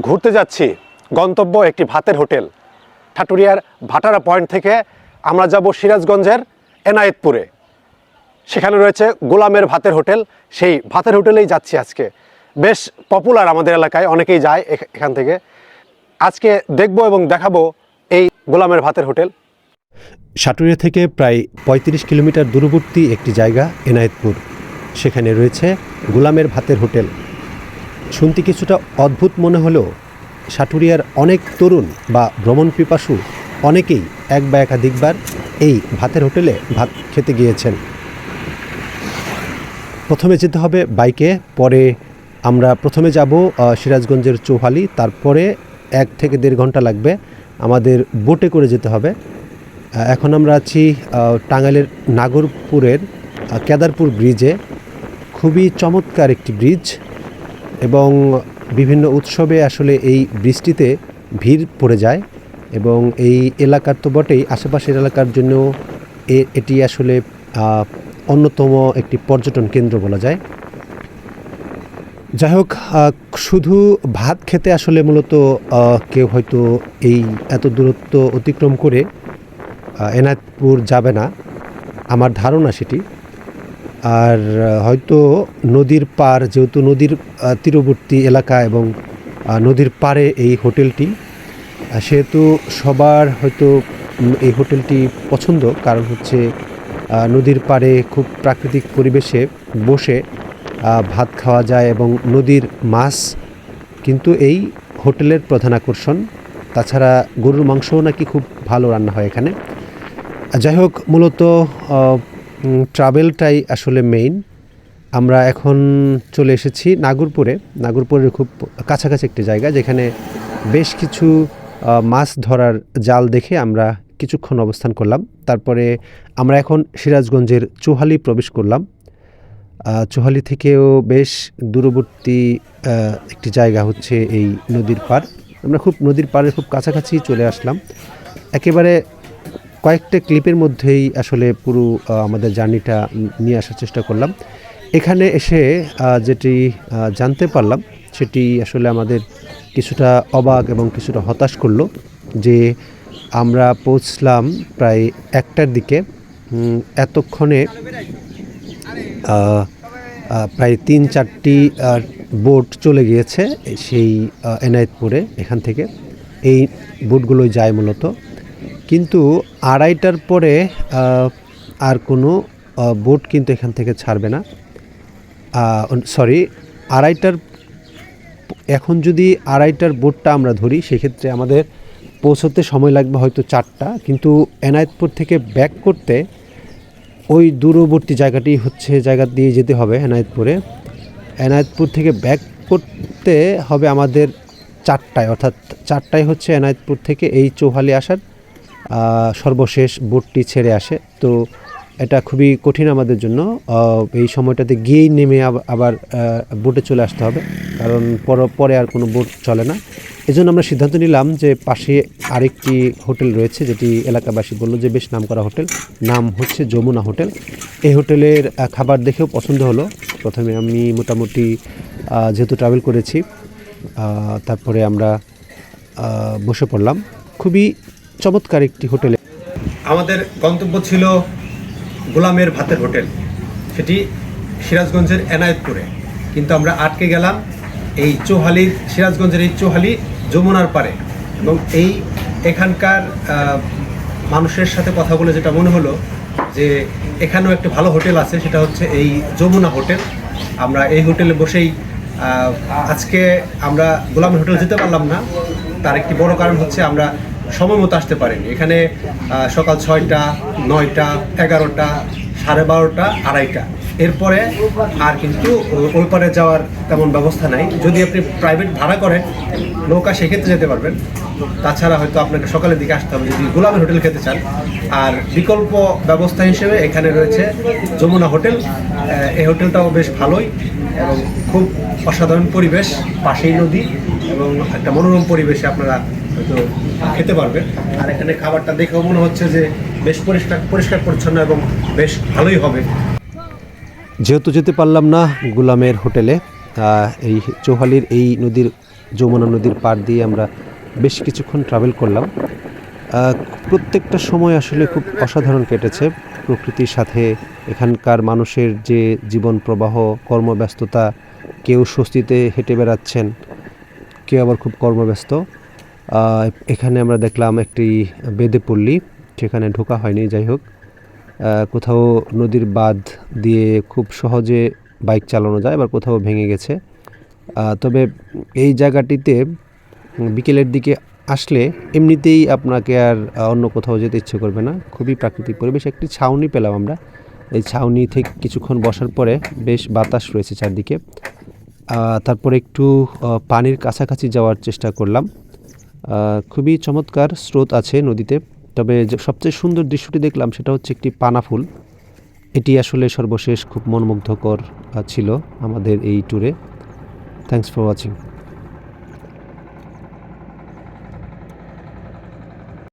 ঘুরতে যাচ্ছি। গন্তব্য একটি ভাতের হোটেল। ঠাটুরিয়ার ভাটারা পয়েন্ট থেকে আমরা যাব সিরাজগঞ্জের এনায়েতপুরে। সেখানে রয়েছে গোলামের ভাতের হোটেল। সেই ভাতের হোটেলেই যাচ্ছি আজকে। বেশ পপুলার আমাদের এলাকায়, অনেকেই যায় এখ- এখান থেকে। আজকে দেখব এবং দেখাবো এই গোলামের ভাতের হোটেল। সাটুরিয়া থেকে প্রায় পঁয়ত্রিশ কিলোমিটার দূরবর্তী একটি জায়গা, এনায়েতপুর। সেখানে রয়েছে গোলামের ভাতের হোটেল। শুনতে কিছুটা অদ্ভুত মনে হলেও সাটুরিয়ার অনেক তরুণ বা ভ্রমণ পিপাসু অনেকেই এক বা একাধিকবার এই ভাতের হোটেলে ভাত খেতে গিয়েছেন। প্রথমে যেতে হবে বাইকে, পরে আমরা প্রথমে যাব সিরাজগঞ্জের চৌহালি, তারপরে এক থেকে দেড় ঘণ্টা লাগবে আমাদের বোটে করে যেতে হবে। এখন আমরা আছি টাঙ্গাইলের নাগরপুরের কেদারপুর ব্রিজে। খুবই চমৎকার একটি ব্রিজ। এবং বিভিন্ন উৎসবে আসলে এই বৃষ্টিতে ভিড় পড়ে যায় এবং এই এলাকার তো বটেই, আশেপাশের এলাকার জন্য এটি আসলে অন্যতম একটি পর্যটন কেন্দ্র বলা যায়। যাই হোক শুধু ভাত খেতে আসলে মূলত কেউ হয়তো এই এত দূরত্ব অতিক্রম করে এনায়তপুর যাবে না। আমার ধারণা সেটি। আর হয়তো নদীর পার, যেহেতু নদীর তীরবর্তী এলাকা এবং নদীর পাড়ে এই হোটেলটি সেহেতু সবার হয়তো এই হোটেলটি পছন্দ। কারণ হচ্ছে নদীর পাড়ে খুব প্রাকৃতিক পরিবেশে বসে ভাত খাওয়া যায় এবং নদীর মাছ কিন্তু এই হোটেলের প্রধান আকর্ষণ। তাছাড়া গরুর মাংসও নাকি খুব ভালো রান্না হয় এখানে। যাই হোক, মূলত ট্রাভেলটাই আসলে মেইন আমরা এখন চলে এসেছি নাগরপুরে। নাগরপুরের খুব কাছাকাছি একটি জায়গা যেখানে বেশ কিছু মাছ ধরার জাল দেখে আমরা কিছুক্ষণ অবস্থান করলাম। তারপরে আমরা এখন সিরাজগঞ্জের চৌহালি প্রবেশ করলাম। চৌহালি থেকেও বেশ দূরবর্তী একটি জায়গা হচ্ছে এই নদীর পার আমরা খুব নদীর পাড়ের খুব কাছাকাছি চলে আসলাম। একেবারে কয়েকটা ক্লিপের মধ্যেই আসলে পুরো আমাদের জার্নিটা নিয়ে আসার চেষ্টা করলাম। এখানে এসে যেটি জানতে পারলাম, সেটি আসলে আমাদের কিছুটা অবাক এবং কিছুটা হতাশ করল যে আমরা পৌঁছলাম প্রায় একটার দিকে। এতক্ষণে প্রায় তিন চারটি বোট চলে গিয়েছে সেই এনায়েতপুরে, এখান থেকে। এই বোটগুলোই যায় মূলত। কিন্তু আড়াইটার পরে আর কোনো বোট কিন্তু এখান থেকে ছাড়বে না। সরি আড়াইটার এখন যদি আড়াইটার বোটটা আমরা ধরি, সেক্ষেত্রে আমাদের পৌঁছতে সময় লাগবে হয়তো চারটা। কিন্তু এনায়েতপুর থেকে ব্যাক করতে ওই দূরবর্তী জায়গাটি হচ্ছে জায়গা দিয়ে যেতে হবে এনায়েতপুরে। এনায়েতপুর থেকে ব্যাক করতে হবে আমাদের চারটায়, অর্থাৎ চারটায় হচ্ছে এনায়েতপুর থেকে এই চৌহালি আসার। সর্বশেষ বোটটি ছেড়ে আসে। তো এটা খুবই কঠিন আমাদের জন্য। এই সময়টাতে গিয়েই নেমে আবার বোটে চলে আসতে হবে। কারণ পর- পরে আর কোনো বোট চলে না। এজন্য আমরা সিদ্ধান্ত নিলাম যে পাশে আরেকটি হোটেল রয়েছে, যেটি এলাকাবাসী বলল যে বেশ নাম করা হোটেল। নাম হচ্ছে যমুনা হোটেল। এই হোটেলের খাবার দেখেও পছন্দ হলো। প্রথমে আমি মোটামুটি যেহেতু ট্রাভেল করেছি তারপরে আমরা বসে পড়লাম। খুবই চমৎকার একটি হোটেলে। আমাদের গন্তব্য ছিল গোলামের ভাতের হোটেল। সেটি সিরাজগঞ্জের এনায়েতপুরে। কিন্তু আমরা আটকে গেলাম এই চৌহালির, সিরাজগঞ্জের এই চৌহালি যমুনার পারে এবং এই এখানকার মানুষের সাথে কথা বলে যেটা মনে হলো যে এখানেও একটি ভালো হোটেল আছে, সেটা হচ্ছে এই যমুনা হোটেল। আমরা এই হোটেলে বসেই আজকে আমরা গোলামের হোটেল যেতে পারলাম না। তার একটি বড় কারণ হচ্ছে আমরা সময় মতো আসতে পারিনি। এখানে সকাল ছয়টা, নয়টা, এগারোটা, সাড়ে বারোটা, আড়াইটা। এরপরে আর কিন্তু ওই পারে যাওয়ার তেমন ব্যবস্থা নাই। যদি আপনি প্রাইভেট ভাড়া করেন, নৌকা সেক্ষেত্রে যেতে পারবেন। তাছাড়া হয়তো আপনাকে সকালের দিকে আসতে হবে। যদি গোলামের হোটেল খেতে চান। আর বিকল্প ব্যবস্থা হিসেবে এখানে রয়েছে যমুনা হোটেল। এই হোটেলটাও বেশ ভালোই এবং খুব অসাধারণ পরিবেশ। পাশেই নদী এবং একটা মনোরম পরিবেশে আপনারা হয়তো খেতে আর এখানে খাবারটা দেখেও মনে হচ্ছে যে বেশ পরিষ্কার পরিষ্কার পরিচ্ছন্ন এবং বেশ ভালোই হবে। যেহেতু যেতে পারলাম না গুলামের হোটেলে এই চৌহালির এই নদীর, যমুনা নদীর পাড় দিয়ে আমরা বেশ কিছুক্ষণ ট্রাভেল করলাম। প্রত্যেকটা সময় আসলে খুব অসাধারণ কেটেছে প্রকৃতির সাথে। এখানকার মানুষের যে জীবন প্রবাহ, কর্মব্যস্ততা, কেউ স্বস্তিতে হেঁটে বেড়াচ্ছেন, কেউ আবার খুব কর্মব্যস্ত। এখানে আমরা দেখলাম একটি বেদে পল্লী, সেখানে ঢোকা হয়নি, যাই হোক। কোথাও নদীর বাঁধ দিয়ে খুব সহজে বাইক চালানো যায়, আবার কোথাও ভেঙে গেছে। তবে এই জায়গাটিতে বিকেলের দিকে আসলে এমনিতেই আপনাকে আর অন্য কোথাও যেতে ইচ্ছে করবে না। খুবই প্রাকৃতিক পরিবেশ, একটি ছাউনি পেলাম আমরা। এই ছাউনি থেকে কিছুক্ষণ বসার পরে বেশ বাতাস রয়েছে চারদিকে। তারপরে একটু পানির কাছাকাছি যাওয়ার চেষ্টা করলাম। খুবই চমৎকার স্রোত আছে নদীতে। তবে সবচেয়ে সুন্দর দৃশ্যটি দেখলাম সেটা হচ্ছে একটি পানা ফুল। এটি আসলে সর্বশেষ খুব মনমুগ্ধকর ছিল আমাদের এই ট্যুরে থ্যাংকস ফর ওয়াচিং